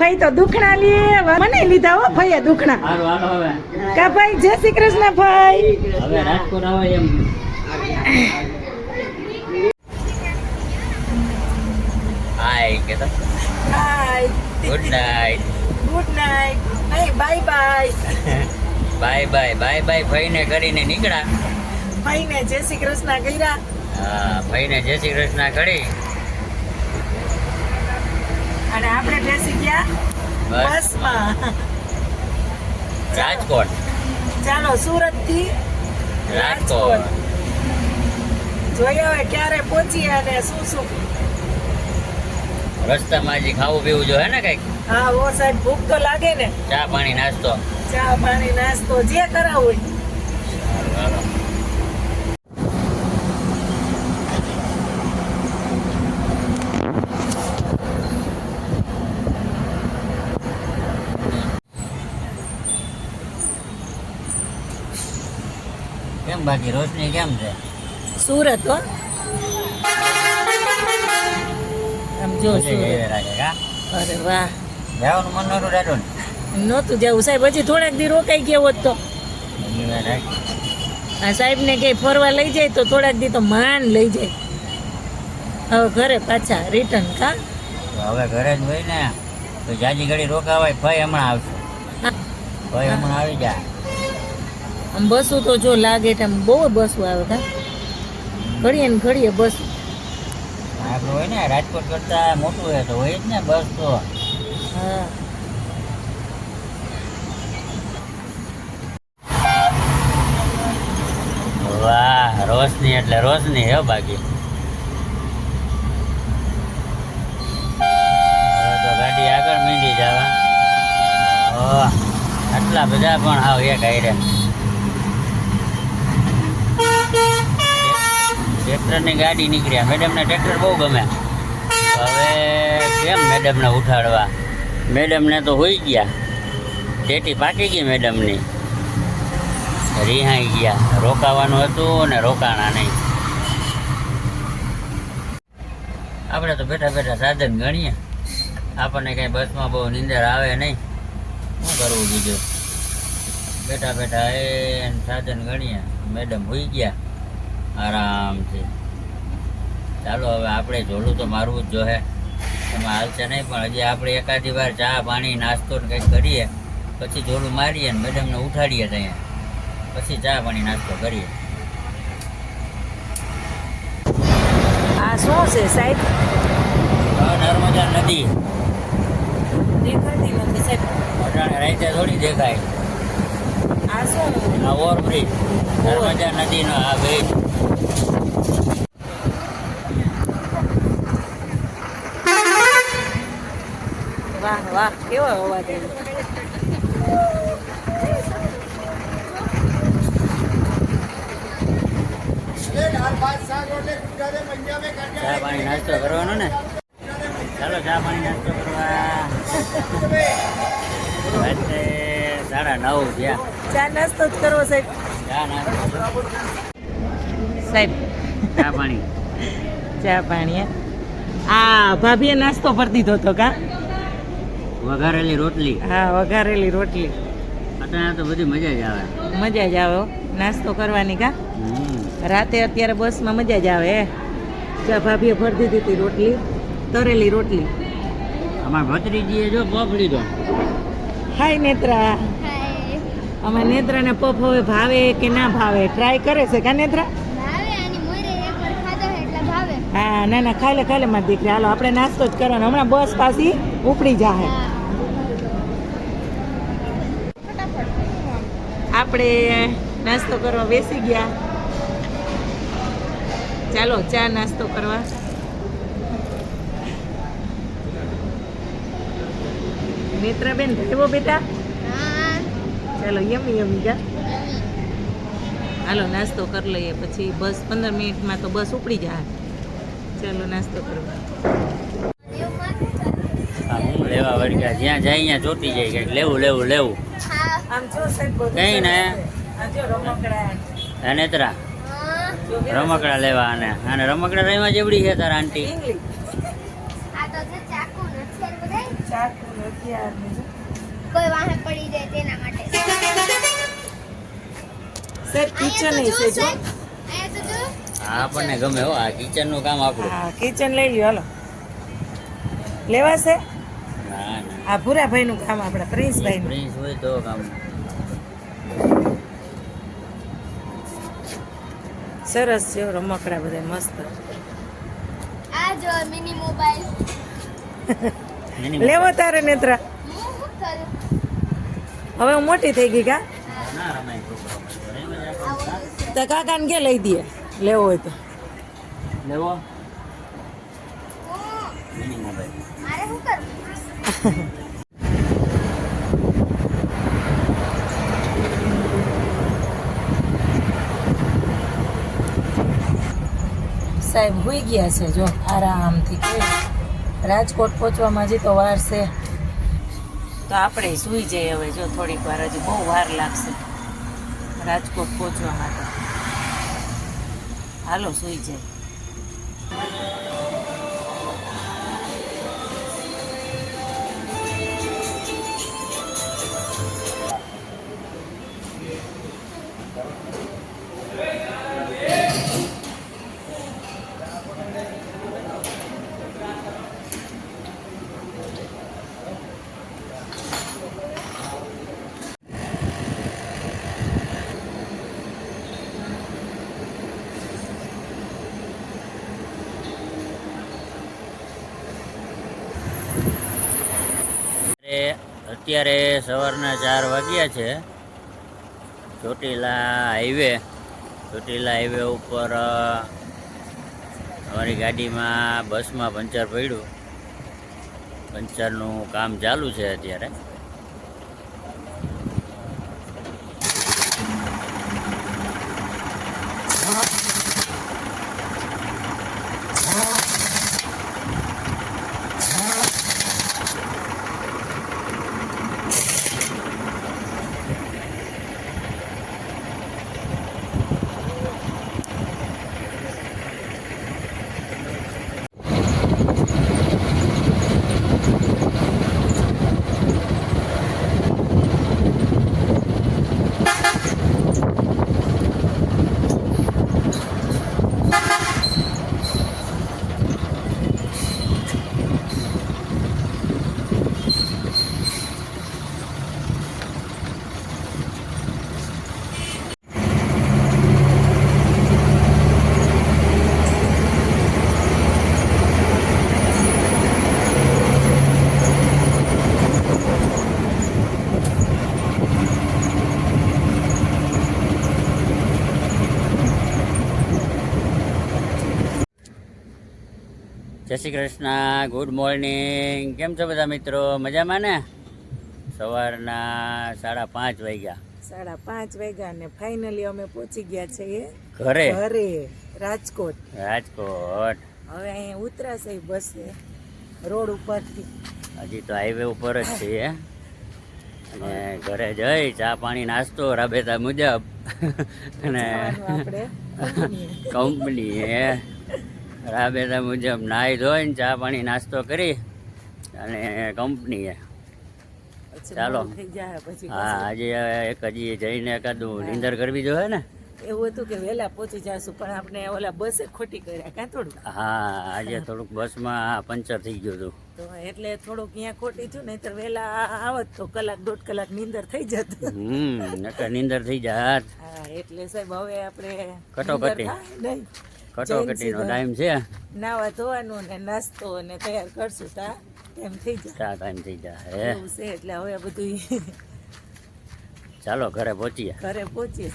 ફઈ તો દુખણા લીએ મને લીધા હો ફઈએ દુખણા. હારું હાલો હવે. કા ભાઈ જય શ્રી કૃષ્ણ ભાઈ. હવે રાજકોટ આવે એમ. હાય કે તો hi good night good night નહીં bye bye bye bye bye bye ભાઈને કરીને નીકળ્યા. ભાઈને જય શ્રી કૃષ્ણ કર્યા. હા ભાઈને જય શ્રી કૃષ્ણ કરી. અને આપણે બેસી ગયા બસ. બસમાં. રાજકોટ. ચાલો સુરતથી રાજકોટ. જોઈએ હવે ક્યારે પહોંચીએ અને શું શું. રસ્તામાં જે ખાવું પીવું જોઈએ ને કંઈક? હા ઓ સાહેબ ભૂખ તો લાગે ને. ચા પાણી નાસ્તો. ચા પાણી નાસ્તો જે કરાવું બાકી રોશની કેમ છે? સુરત હો. આમ જો અરે વાહ. જવાનું મન નહોતું રાડું નહોતું જવું. સાહેબ હજી થોડાક દી રોકાઈ ગયો હોત તો. ને સાહેબ ને ક્યાંય ફરવા લઈ જાય તો થોડાક દી તો માન લઈ જાય. હવે ઘરે પાછા રિટર્ન કા? હવે ઘરે જ હોય ને તો જાજી ઘડી રોકાવાય ભાઈ હમણાં આવશે. ભાઈ હમણાં આવી જાય. આમ બસો તો જો લાગે આમ બહુ બસો આવે કા? ઘડીએ ને ઘડીએ બસ. આપણું હોય ને રાજકોટ કરતા મોટું હોય તો હોય જ ને બસ. તો હા. વાહ રોશની એટલે રોશની હે બાકી. ગાડી આગળ મીંડી જવા. આટલા બધા પણ આવ એક આયરે ટ્રેક્ટરની ગાડી નીકળ્યા. મેડમને ટ્રેક્ટર બહુ ગમે. હવે કેમ મેડમને ઉઠાડવા? મેડમને તો હોઈ ગયા. ટેટી પાકી ગઈ મેડમની. રિહાઈ ગયા. રોકાવાનું હતું ને રોકાણા નહીં. આપણે તો બેઠા બેઠા સાધન ગણીએ. આપણને કંઈ બસમાં બહુ નીંદર આવે નહીં. શું કરવું બીજું? બેઠા બેઠા એ સાધન ગણીએ. મેડમ હોઈ ગયા. આરામથી. ચાલો હવે આપણે જોડું તો મારવું જ જોહે એમાં હાલશે નહીં પણ હજી આપણે એકાદી વાર ચા પાણી નાસ્તો ને કંઈક કરીએ. પછી જોડું મારીએ ને મેડમને ઉઠાડીએ ત્યાં પછી ચા પાણી નાસ્તો કરીએ. આ શું છે સાહેબ? નર્મદા નદી. દેખાતી નથી સાહેબ. અટાણે રાતે થોડી દેખાય. આ શું? આ ઓવરબ્રિજ. નર્મદા નદીનો આ બ્રિજ વાહ વાહ કેવો અવાજ ચા પાણી નાસ્તો કરવાનો ને? ચાલો ચા પાણી નાસ્તો કરવા. સાડા નવ થયા. ચા નાસ્તો જ કરવો સાહેબ. ચા નાસ્તો. સાહેબ. ચા પાણી. ચા પાણી હે? આ ભાભીએ નાસ્તો પર દીધો હતો કા? વઘારેલી રોટલી. હા વઘારેલી રોટલી. અત્યારે તો બધી મજા જ આવે. મજા જ આવે નાસ્તો કરવાની કા? રાતે અત્યારે બસમાં મજા જ આવે હે? ચા ભાભીએ ભરી દીધી હતી રોટલી તરેલી રોટલી. અમારા ભત્રીજીએ જો પફ લીધો. હાય નેત્રા. અમે નેત્રાને પફ હવે ભાવે કે ના ભાવે? ટ્રાય કરે છે કા નેત્રા ભાવે અને મોરે એકવાર ખાધો છે એટલે ભાવે હા, ના ના, ખાઈ લે ખાઈ લે, મારી દીકરી. હાલો, આપણે નાસ્તો જ કરવાનો. હમણાં બસ પાછી ઉપડી જાહે. આપણે નાસ્તો કરવા બેસી ગયા. ચાલો, ચા નાસ્તો કરવા. નેત્રાબેન ભાઈવો બેટા? ચાલો, યમી યમી જા. હાલો, નાસ્તો કરી લઈએ. પછી બસ પંદર મિનિટમાં તો બસ ઉપડી જાય ચાલો નાસ્તો કરો. હું લેવા વળગ્યા. જ્યાં જાય ત્યાં ચોટી જાય. કંઈક લેવું લેવું લેવું. કઈ ને. આ જો રમકડા. લેવા અને અને રમકડા રહીમાં જેવડી છે તારા આંટી. કોઈ વાહે પડી જાય તેના માટે. સર કિચન છે જો જો સાહેબ, અહીંયા તો જો આ આપણને ગમે હો આ કિચનનું કામ આપણું. હા કિચન લઈ લ્યો હાલો. લેવાશે? આ ના. આ ભૂરાભાઈનું કામ આપણા પ્રિન્સભાઈનું. પ્રિન્સ હોય તો કામ. સરસ છે રમકડા બધા મસ્ત. આ જો મિની મોબાઈલ લેવો તારે નેત્રા. હવે હું મોટી થઈ ગઈ કા? ના રમાય છે તો કાકાને કે લઈ દઈએ લેવો હોય તો. લેવો? હું મિની મોબાઈલ મારે શું કરવું સાહેબ હોઈ ગયા છે જો આરામથી. કેવું. રાજકોટ પહોંચવામાં હજી તો વાર છે. તો આપણે સૂઈ જઈએ હવે જો થોડીક વાર હજી બહુ વાર લાગશે. રાજકોટ પહોંચવા માટે. હાલો સુઈ જાય અત્યારે સવારના ચાર વાગ્યા છે. ચોટીલા હાઈવે ચોટીલા હાઈવે ઉપર અમારી ગાડીમાં બસમાં પંચર પડ્યું. પંચરનું કામ ચાલુ છે અત્યારે. જય શ્રી કૃષ્ણ ગુડ મોર્નિંગ કેમ છો બધા મિત્રો? મજામાં ને? સવારના સાડા પાંચ વાગ્યા. સાડા પાંચ વાગ્યા ને ફાઇનલી અમે પહોંચી ગયા છીએ ઘરે? ઘરે રાજકોટ. રાજકોટ. હવે અહીંયા ઉતરાશે બસ રોડ ઉપરથી. હજી તો હાઈવે ઉપર જ છીએ. અને ઘરે જઈ ચા પાણી નાસ્તો રાબેતા મુજબ. અને કંપની રાબેતા મુજબ નાહી ધોઈને ચા પાણી નાસ્તો કરી અને કંપનીએ. ચાલો. હા આજે એક હજી જઈને એકાદું નીંદર કરવી જોઈએ ને? એવું હતું કે વહેલા પહોંચી જશું પણ આપણે ઓલા બસે ખોટી કર્યા કાં થોડું હા આજે થોડુંક બસમાં પંચર થઈ ગયું હતું. તો એટલે થોડુંક અહીંયા ખોટી થયું નહીં તો વહેલા આવત તો કલાક દોઢ કલાક નીંદર થઈ જત. હમ નીંદર થઈ જાત. હા એટલે સાહેબ હવે આપણે કટોકટી. નહીં. કટોકટીનો ટાઈમ છે. નાવા ધોવાનું ને નાસ્તો ને તૈયાર કરશું તા. કેમ થઈ જાય. તા ટાઈમ થઈ જાય છે એટલે હવે બધું ચાલો ઘરે પહોંચીએ. ઘરે પહોંચીએ.